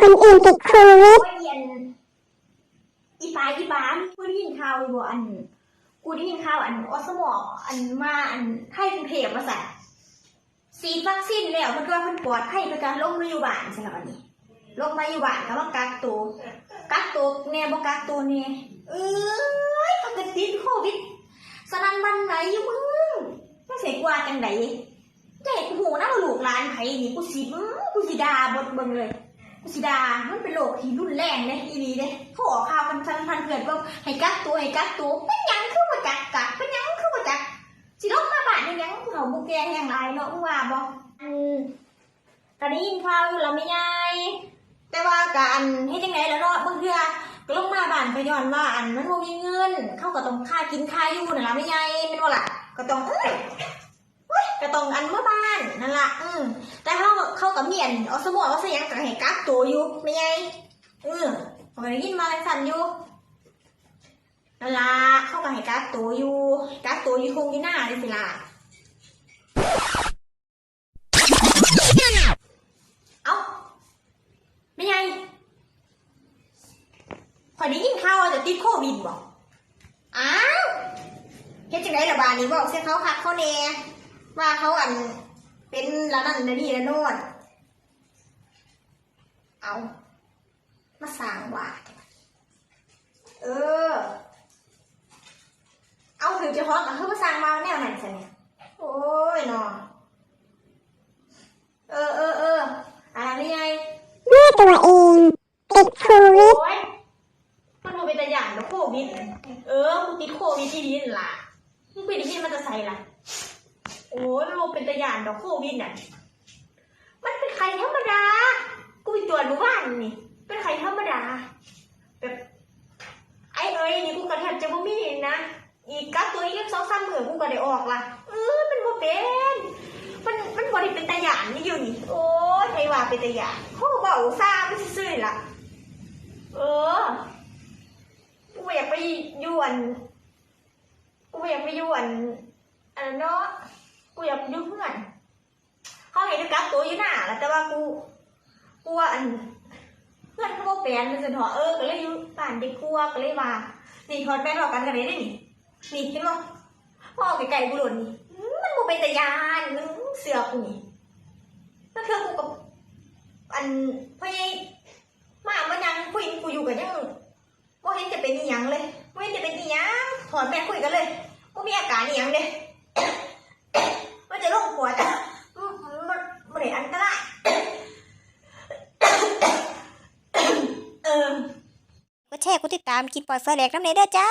คนอื่นติดโควิดอ้ยอันอีปายอีปานกูได้ยินข่าวอยู่บ่อัน กูได้ยินข่าวอันอสมออันมาอันให้กรุงเทพมาใส่ซีดวัคซีนแล้วมันก็ว่ามันปลอดภัยประการลงมาอยู่บ้านใช่ไหมวันนี้ลงมาอยู่บ้านก็มากักตัวกักตัวแน่บ่กักตัวแน่เอ้ยเขาก็ติดโควิดสนั่นบันไหนอยู่มึงไม่เสียกว่าจังไดใจกูหูนะว่าลูกหลานไผนี่กูสิอื้อกูสิด่าบดเบิ่งเลย สิดา มันเป็นโรคที่รุนแรงเลยอีนีเลยเขออกข่าวกันทันพันเกิดว่าให้กักตัวให้กักตัวเป็นยังคือว่าจักกักเป็นยังคือว่าจักสิลงมาบานเป็นยังเขาบุกแกแห่งไรเนาะมึงว่าบ่อืมก็ได้ยินข่าวอยู่แล้วไม่ยายแต่ว่าการเฮ็ดจังไดแล้วเนาะบางเทื่อก็ลงมาบ้านไปย้อนว่าอันมันบ่มีเงิน เข้าก็ต้องค่ากินค่าอยู่นั่นล่ะไม่ยายแม่นบ่าล่ะก็ต้องเอ้ย ก็ต้องอันเมื่อบ้านนั่นล่ะอืมแต่เขาเขากับเมียนเอาสมองเอาสยังกับให้กักตัวอยู่ไม่ไงเออผมได้ยินมาสั่นอยู่นั่นละเขากับให้กักตัวอยู่กักตัวอยู่คงที่หน้าเลยสิล่ะเอ้าไม่ไงข่อได้ยินข่าวว่าจะติดโควิดบอกอ้าวเฮ็ดจังไดล่ะบานนี้บอกเสียเขาคักเขาแน่ ว่าเขาอันเป็นละนั่นละนี่ละโน่นเอา มาสร้างว่าดเออ เอาถึงจะฮอกก็คือมาสร้างมาแนวไหนซะเนี่ยโอ้ยเนาะเออเออเอออะไรนี่ไงเมื่อตัวเองติดโควิดโอ้ยมันดูเป็นตัวอย่างแล้วโควิด เออกูติดโควิดที่ดินล่ะมึงไปได้ยินมันจะใส่ล่ะ โอ้ยมันบ่เป็นตัวอย่างดอกโควิดน่ะมันเป็นไข่ธรรมดา กูไปตรวจเมื่อวานนี่ เป็นไข่ธรรมดา แบบไอ้เอ้ยนี่กูกระแทบจะบ่มีนะ อีกกักตัวอีกสองสามมื้อกูก็ได้ออกละเออมันบ่เป็น มันมันบ่ได้เป็นตายานนี่อยู่นี่ โอ้ยใครว่าเป็นตายานเขาเบาซ่าไม่ซื่อๆนี่ล่ะ เออ กูอยากไปยวนกูอยากไปยวนอันนั้นเนาะ กูอยากไปอยู่เพื่อนเขาให้ดูกักตัวอยู่หน้าแล้วแต่ว่ากูกูว่าอันเพื่อนเขาบอกแปลนมันจะถอเออก็เลยอยู่บ้านเด็กลัวก็เลยมานี่ถอดแปลนออกกันกันเลยได้นี่นี่เห็นบ่พ่อไก่กูหล่นนี่มันบ่เป็นตะยานมันเสือกูนี่แล้วเธอกูกับอันพ่อใหญ่มามันยังคุยกูอยู่กันยังบ่เห็นจะเป็นอีหยังเลยบ่เห็นจะเป็นอีหยังถอดแม่คุยกันเลยบ่มีอาการอีหยังเล ยมัวดอ่มันมันมันได้อันตรายเออก็แช่กูติดตามกินปล่อยเฟอร์แลกน้ำเนเด้อจ้า